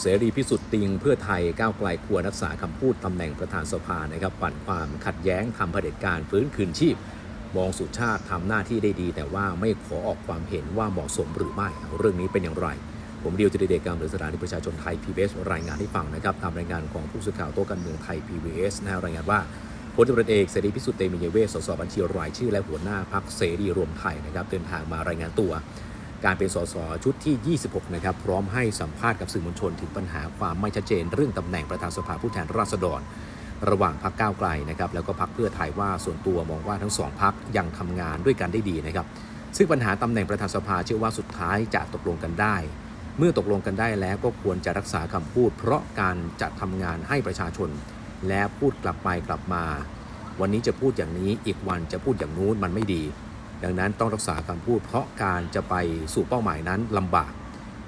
เสรีพิสุทธิ์ติงเพื่อไทยก้าวไกลควรรักษาคำพูดตำแหน่งประธานสภานะครับปั่นความขัดแย้งทำเผด็จการฟื้นคืนชีพมองสุชาติทำหน้าที่ได้ดี แต่ว่าไม่ขอออกความเห็นว่าเหมาะสมหรือไม่เรื่องนี้เป็นอย่างไร ผมเดียวจิตเดชกรรมหรือสถานีประชาชนไทย PBS รายงานให้ฟังนะครับตามรายงานของผู้สื่อข่าวโต๊ะการเมืองไทย PBS นะรายงานว่าพลตำรวจเอกเสรีพิสุทธิ์เตมียเวสสสบัญชีรายชื่อและหัวหน้าพักเสรีรวมไทยนะครับเดินทางมารายงานตัว การเป็นสสชุดที่ 26 นะครับ พร้อมให้สัมภาษณ์กับสื่อมวลชนถึงปัญหาความไม่ชัดเจน เรื่องตำแหน่งประธานสภาผู้แทนราษฎร ระหว่างพักก้าวไกลนะครับ แล้วก็พักเพื่อไทยว่าส่วนตัวมองว่าทั้งสองพักยังทำงานด้วยกันได้ดีนะครับ ซึ่งปัญหาตำแหน่งประธานสภาเชื่อว่าสุดท้ายจะตกลงกันได้ เมื่อตกลงกันได้แล้วก็ควรจะรักษาคำพูด เพราะการจะทำงานให้ประชาชน และพูดกลับไปกลับมา วันนี้จะพูดอย่างนี้อีกวันจะพูดอย่างนู้นมันไม่ดี ดังนั้นต้องรักษาคำพูด เพราะการจะไปสู่เป้าหมายนั้นลำบาก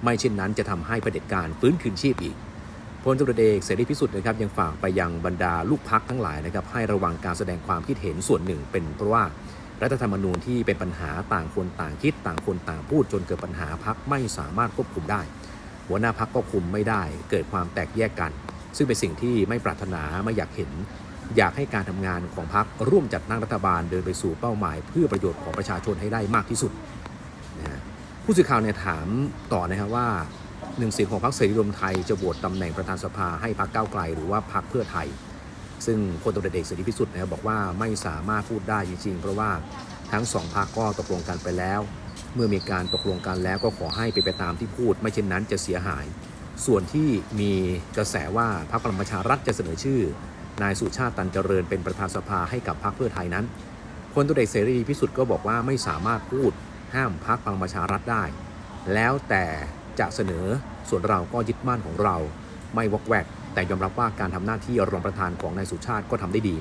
ไม่เช่นนั้นจะทำให้ประเผด็จการฟื้นคืนชีพอีกพลตำรวจเอกเสรีพิสุทธิ์นะครับยังฝากไปยังบรรดาลูกพักทั้งหลายนะครับให้ระวังการแสดงความคิดเห็นส่วนหนึ่ง เป็นเพราะว่ารัฐธรรมนูญที่เป็นปัญหาต่างคนต่างคิดต่างคนต่างพูดจนเกิดปัญหาพักไม่สามารถควบคุมได้ หัวหน้าพักก็คุมไม่ได้ เกิดความแตกแยกกัน ซึ่งเป็นสิ่งที่ไม่ปรารถนาไม่อยากเห็น อยากให้การทำงานของพรรคร่วมจัดตั้งรัฐบาลเดินไปสู่เป้าหมาย เพื่อประโยชน์ของประชาชนให้ได้มากที่สุดนะฮะผู้สื่อข่าวเนี่ยถามต่อนะครับว่าหนึ่งเสียงของพรรคเสรีรวมไทยจะโหวตตำแหน่งประธานสภาให้พรรคก้าวไกล หรือว่าพรรคเพื่อไทย ซึ่งพลตำรวจเอกเสรีพิสุทธิ์นะครับบอกว่าไม่สามารถพูดได้จริงๆ เพราะว่าทั้งสองพรรคก็ตกลงกันไปแล้ว เมื่อมีการตกลงกันแล้วก็ขอให้เป็นไปตามที่พูด ไม่เช่นนั้นจะเสียหาย ส่วนที่มีกระแสว่าพรรคพลังประชารัฐจะเสนอชื่อ นายสุชาติตันเจริญเป็นประธานสภาให้กับพรรคเพื่อไทยนั้นพลตุเอกเสรีพิสุทธิ์ก็บอกว่าไม่สามารถพูดห้ามพรรคพลังประชารัฐได้ แล้วแต่จะเสนอส่วนเราก็ยึดมั่นของเรา ไม่วอกแวก แต่ยอมรับว่าการทำหน้าที่รองประธานของนายสุชาติก็ทำได้ดี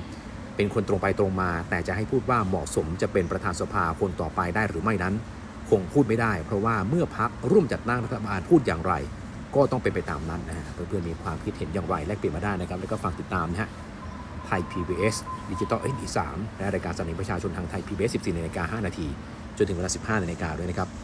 เป็นคนตรงไปตรงมา แต่จะให้พูดว่าเหมาะสมจะเป็นประธานสภาคนต่อไปได้หรือไม่นั้น คงพูดไม่ได้ เพราะว่าเมื่อพักร่วมจัดตั้งรัฐบาลพูดอย่างไร ก็ต้องเป็นไปตามนั้นนะฮะเพื่อนๆมีความคิดเห็นอย่างไรแลกเปลี่ยนมาได้นะครับแล้วก็ฝากติดตามนะฮะ ทย PBS ดิจิตอลเอ็ดีสามและรายการสนับสนุนประชาชนทางไทย PBS 14นาฬิกา5นาทีจนถึงเวลา 15นาฬิกาด้วยนะครับ